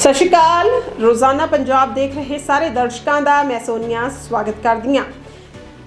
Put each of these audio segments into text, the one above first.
ਸਤਿ ਸ਼੍ਰੀ ਅਕਾਲ। ਰੋਜ਼ਾਨਾ ਪੰਜਾਬ ਦੇਖ ਰਹੇ ਸਾਰੇ ਦਰਸ਼ਕਾਂ ਦਾ ਮੈਂ ਸੋਨੀਆ ਸਵਾਗਤ ਕਰਦੀ ਹਾਂ।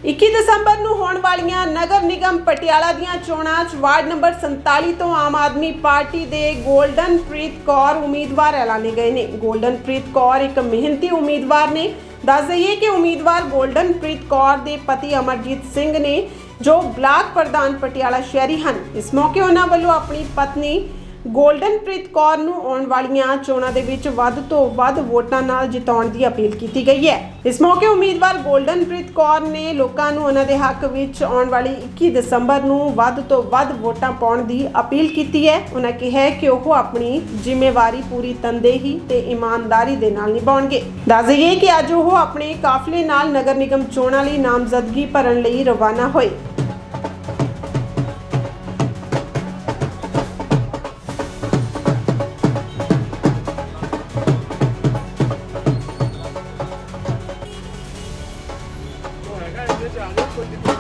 21 ਦਸੰਬਰ ਨੂੰ ਹੋਣ ਵਾਲੀਆਂ ਨਗਰ ਨਿਗਮ ਪਟਿਆਲਾ ਦੀਆਂ ਚੋਣਾਂ 'ਚ ਵਾਰਡ ਨੰਬਰ 47 ਤੋਂ ਆਮ ਆਦਮੀ ਪਾਰਟੀ ਦੇ ਗੋਲਡਨ ਪ੍ਰੀਤ ਕੌਰ ਉਮੀਦਵਾਰ ਐਲਾਨੇ ਗਏ ਨੇ। ਗੋਲਡਨ ਪ੍ਰੀਤ ਕੌਰ ਇੱਕ ਮਿਹਨਤੀ ਉਮੀਦਵਾਰ ਨੇ। ਦੱਸ ਦਈਏ ਕਿ ਉਮੀਦਵਾਰ ਗੋਲਡਨ ਪ੍ਰੀਤ ਕੌਰ ਦੇ ਪਤੀ ਅਮਰਜੀਤ ਸਿੰਘ ਨੇ ਜੋ ਬਲਾਕ ਪ੍ਰਧਾਨ ਪਟਿਆਲਾ ਸ਼ਹਿਰੀ ਹਨ। ਇਸ ਮੌਕੇ ਉਹਨਾਂ ਵੱਲੋਂ ਆਪਣੀ ਪਤਨੀ ਗੋਲਡਨ ਕੌਰ ਨੂੰ ਆਉਣ ਵਾਲੀਆਂ ਚੋਣਾਂ ਦੇ ਵਿੱਚ ਵੱਧ ਤੋਂ ਵੱਧ ਵੋਟਾਂ ਨਾਲ ਜਿਤਾਉਣ ਦੀ ਅਪੀਲ ਕੀਤੀ ਗਈ ਹੈ। ਇਸ ਮੌਕੇ ਉਮੀਦਵਾਰ ਗੋਲਡਨ ਕੌਰ ਨੇ ਲੋਕਾਂ ਨੂੰ ਉਹਨਾਂ ਦੇ ਹੱਕ ਵਿੱਚ ਆਉਣ ਵਾਲੀ 21 ਦਸੰਬਰ ਨੂੰ ਵੱਧ ਤੋਂ ਵੱਧ ਵੋਟਾਂ ਪਾਉਣ ਦੀ ਅਪੀਲ ਕੀਤੀ ਹੈ। ਉਹਨਾਂ ਕਿਹਾ ਕਿ ਉਹ ਆਪਣੀ ਜ਼ਿੰਮੇਵਾਰੀ ਪੂਰੀ ਤਨਦੇਹੀ ਤੇ ਇਮਾਨਦਾਰੀ ਦੇ ਨਾਲ ਨਿਭਾਉਣਗੇ। ਦੱਸ ਦਈਏ ਕਿ ਅੱਜ ਉਹ ਆਪਣੇ ਕਾਫਲੇ ਨਾਲ ਨਗਰ ਨਿਗਮ ਚੋਣਾਂ ਲਈ ਨਾਮਜ਼ਦਗੀ ਭਰਨ ਲਈ ਰਵਾਨਾ ਹੋਏ। Ja, ja, ja.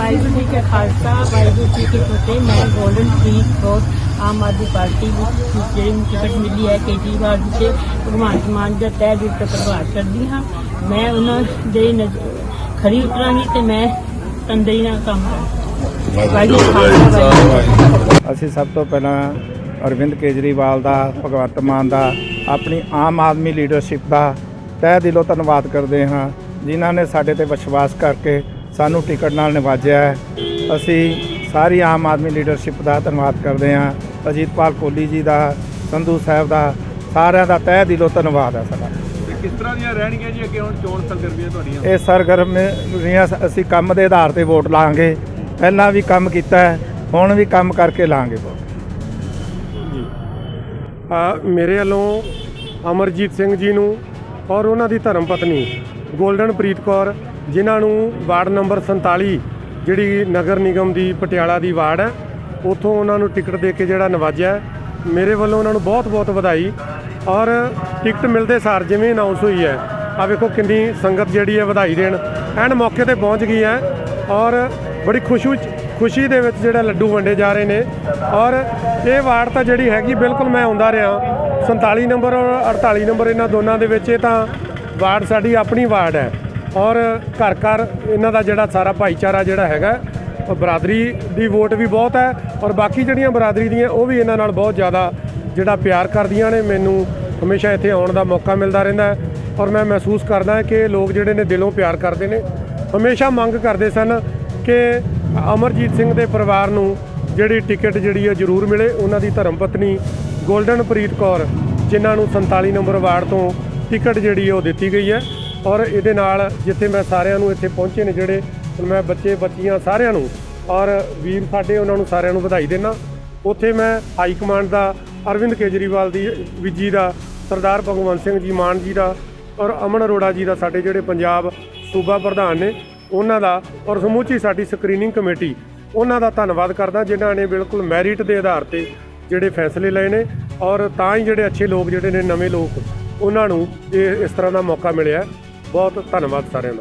Waheguru ji ਕਾ ਖਾਲਸਾ ਵਾਹਿਗੁਰੂ ਜੀ ਕੀ ਫਤਿਹ। ਮੈਂ ਗੋਲਡਨ ਪ੍ਰੀਤ ਕੌਰ ਆਮ ਆਦਮੀ ਪਾਰਟੀ ਵਿੱਚ ਜਿਹੜੀ ਟਿਕਟ ਮਿਲੀ ਹੈ ਕੇਜਰੀਵਾਲ ਜੀ ਤੇ ਭਗਵਾਨ ਮਾਨ ਦਾ ਤਹਿ ਦਿਲ ਤੋਂ ਪ੍ਰਭਾਵ ਕਰਦੀ ਹਾਂ। ਮੈਂ ਉਹਨਾਂ ਦੇ ਖਰੀ ਉਤਰਾਂਗੀ ਤੇ ਮੈਂ ਤੰਦਰੀ ਨਾਲ ਕੰਮ ਕਰਾਂਗੀ। ਅਸੀਂ ਸਭ ਤੋਂ ਪਹਿਲਾਂ ਅਰਵਿੰਦ ਕੇਜਰੀਵਾਲ ਦਾ ਭਗਵੰਤ ਮਾਨ ਦਾ ਆਪਣੀ ਆਮ ਆਦਮੀ ਲੀਡਰਸ਼ਿਪ ਦਾ ਤਹਿ ਦਿਲੋਂ ਧੰਨਵਾਦ ਕਰਦੇ ਹਾਂ ਜਿਨ੍ਹਾਂ ਨੇ ਸਾਡੇ ਤੇ ਵਿਸ਼ਵਾਸ ਕਰਕੇ ਸਾਨੂੰ ਟਿਕਟ ਨਾਲ ਨਿਵਾਜਿਆ ਹੈ। ਅਸੀਂ ਸਾਰੀ ਆਮ ਆਦਮੀ ਲੀਡਰਸ਼ਿਪ ਦਾ ਧੰਨਵਾਦ ਕਰਦੇ ਹਾਂ। ਅਜੀਤਪਾਲ ਕੋਹਲੀ ਜੀ ਦਾ ਸੰਧੂ ਸਾਹਿਬ ਦਾ ਸਾਰਿਆਂ ਦਾ ਤਹਿ ਦਿਲੋਂ ਧੰਨਵਾਦ ਹੈ ਸਾਡਾ। ਕਿਸ ਤਰ੍ਹਾਂ ਦੀਆਂ ਰਹਿਣਗੀਆਂ ਜੀ ਅੱਗੇ ਹੁਣ ਚੋਣ ਸਰਗਰਮੀਆਂ ਤੁਹਾਡੀਆਂ? ਇਹ ਸਰਗਰਮੀਆਂ ਅਸੀਂ ਕੰਮ ਦੇ ਆਧਾਰ ਤੇ ਵੋਟ ਲਾਂਗੇ। ਪਹਿਲਾਂ ਵੀ ਕੰਮ ਕੀਤਾ ਹੈ ਹੁਣ ਵੀ ਕੰਮ ਕਰਕੇ ਲਾਂਗੇ ਵੋਟ। ਆ ਮੇਰੇ ਵੱਲੋਂ ਅਮਰਜੀਤ ਸਿੰਘ ਜੀ ਨੂੰ ਔਰ ਉਹਨਾਂ ਦੀ ਧਰਮ ਪਤਨੀ ਗੋਲਡਨ ਪ੍ਰੀਤ ਕੌਰ ਜਿਨ੍ਹਾਂ ਨੂੰ ਵਾਰਡ ਨੰਬਰ 47 ਜਿਹੜੀ ਨਗਰ ਨਿਗਮ ਦੀ ਪਟਿਆਲਾ ਦੀ ਵਾਰਡ ਹੈ, ਉੱਥੋਂ ਉਹਨਾਂ ਨੂੰ ਟਿਕਟ ਦੇ ਕੇ ਜਿਹੜਾ ਨਵਾਜਿਆ ਮੇਰੇ ਵੱਲੋਂ ਉਹਨਾਂ ਨੂੰ ਬਹੁਤ-ਬਹੁਤ ਵਧਾਈ ਔਰ ਟਿਕਟ ਮਿਲਦੇ ਸਾਰ ਜਿਵੇਂ ਅਨਾਉਂਸ ਹੋਈ ਹੈ ਆ ਵੇਖੋ ਕਿੰਨੀ ਸੰਗਤ ਜਿਹੜੀ ਹੈ ਵਧਾਈ ਦੇਣ, ਐਨ ਮੌਕੇ ਤੇ ਪਹੁੰਚ ਗਈ ਹੈ ਔਰ ਬੜੀ ਖੁਸ਼ੀ ਖੁਸ਼ੀ ਦੇ ਵਿੱਚ ਜਿਹੜਾ ਲੱਡੂ ਵੰਡੇ ਜਾ ਰਹੇ ਨੇ ਔਰ ਇਹ ਵਾਰਡ ਤਾਂ ਜਿਹੜੀ ਹੈਗੀ ਬਿਲਕੁਲ ਮੈਂ ਆਉਂਦਾ ਰਿਹਾ 47 ਨੰਬਰ ਔਰ 48 ਨੰਬਰ ਇਹਨਾਂ ਦੋਨਾਂ ਦੇ ਵਿੱਚ ਇਹ ਤਾਂ ਵਾਰਡ ਸਾਡੀ ਆਪਣੀ ਵਾਰਡ ਹੈ। ਔਰ ਘਰ ਘਰ ਇਹਨਾਂ ਦਾ ਜਿਹੜਾ ਸਾਰਾ ਭਾਈਚਾਰਾ ਜਿਹੜਾ ਹੈਗਾ, ਉਹ ਬਰਾਦਰੀ ਦੀ ਵੋਟ ਵੀ ਬਹੁਤ ਹੈ ਔਰ ਬਾਕੀ ਜਿਹੜੀਆਂ ਬਰਾਦਰੀ ਦੀਆਂ, ਉਹ ਵੀ ਇਹਨਾਂ ਨਾਲ ਬਹੁਤ ਜ਼ਿਆਦਾ ਜਿਹੜਾ ਪਿਆਰ ਕਰਦੀਆਂ ਨੇ, ਮੈਨੂੰ ਹਮੇਸ਼ਾ ਇੱਥੇ ਆਉਣ ਦਾ ਮੌਕਾ ਮਿਲਦਾ ਰਹਿੰਦਾ ਔਰ ਮੈਂ ਮਹਿਸੂਸ ਕਰਦਾ ਕਿ ਲੋਕ ਜਿਹੜੇ ਨੇ ਦਿਲੋਂ ਪਿਆਰ ਕਰਦੇ ਨੇ, ਹਮੇਸ਼ਾ ਮੰਗ ਕਰਦੇ ਸਨ ਕਿ ਅਮਰਜੀਤ ਸਿੰਘ ਦੇ ਪਰਿਵਾਰ ਨੂੰ ਜਿਹੜੀ ਟਿਕਟ ਜਿਹੜੀ ਹੈ ਜ਼ਰੂਰ ਮਿਲੇ, ਉਹਨਾਂ ਦੀ ਧਰਮ ਪਤਨੀ ਗੋਲਡਨ ਪ੍ਰੀਤ ਕੌਰ, ਜਿਨ੍ਹਾਂ ਨੂੰ 47 ਨੰਬਰ ਵਾਰਡ ਤੋਂ ਟਿਕਟ ਜਿਹੜੀ ਹੈ ਉਹ ਦਿੱਤੀ ਗਈ ਹੈ। ਔਰ ਇਹਦੇ ਨਾਲ ਜਿੱਥੇ ਮੈਂ ਸਾਰਿਆਂ ਨੂੰ ਇੱਥੇ ਪਹੁੰਚੇ ਨੇ ਜਿਹੜੇ ਮੈਂ ਬੱਚੇ, ਬੱਚੀਆਂ ਸਾਰਿਆਂ ਨੂੰ, ਔਰ ਵੀਰ ਸਾਡੇ ਉਹਨਾਂ ਨੂੰ ਸਾਰਿਆਂ ਨੂੰ ਵਧਾਈ ਦੇਣਾ ਉੱਥੇ ਮੈਂ ਹਾਈ ਕਮਾਂਡ ਦਾ ਅਰਵਿੰਦ ਕੇਜਰੀਵਾਲ ਦੀ, ਵੀ ਜੀ ਦਾ, ਸਰਦਾਰ ਭਗਵੰਤ ਸਿੰਘ ਜੀ ਮਾਨ ਜੀ ਦਾ, ਔਰ ਅਮਨ ਅਰੋੜਾ ਜੀ ਦਾ ਸਾਡੇ ਜਿਹੜੇ ਪੰਜਾਬ ਸੂਬਾ ਪ੍ਰਧਾਨ ਨੇ, ਉਹਨਾਂ ਦਾ, ਔਰ ਸਮੁੱਚੀ ਸਾਡੀ ਸਕਰੀਨਿੰਗ ਕਮੇਟੀ, ਉਹਨਾਂ ਦਾ ਧੰਨਵਾਦ ਕਰਦਾ, ਜਿਨ੍ਹਾਂ ਨੇ ਬਿਲਕੁਲ ਮੈਰਿਟ ਦੇ ਆਧਾਰ ਤੇ ਜਿਹੜੇ ਫੈਸਲੇ ਲਏ ਨੇ। ਔਰ ਤਾਂ ਹੀ ਜਿਹੜੇ ਅੱਛੇ ਲੋਕ ਜਿਹੜੇ ਨੇ, ਨਵੇਂ ਲੋਕ ਉਹਨਾਂ ਨੂੰ ਇਹ ਇਸ ਤਰ੍ਹਾਂ ਦਾ ਮੌਕਾ ਮਿਲਿਆ ਬਹੁਤ ਧੰਨਵਾਦ ਸਾਰਿਆਂ ਦਾ।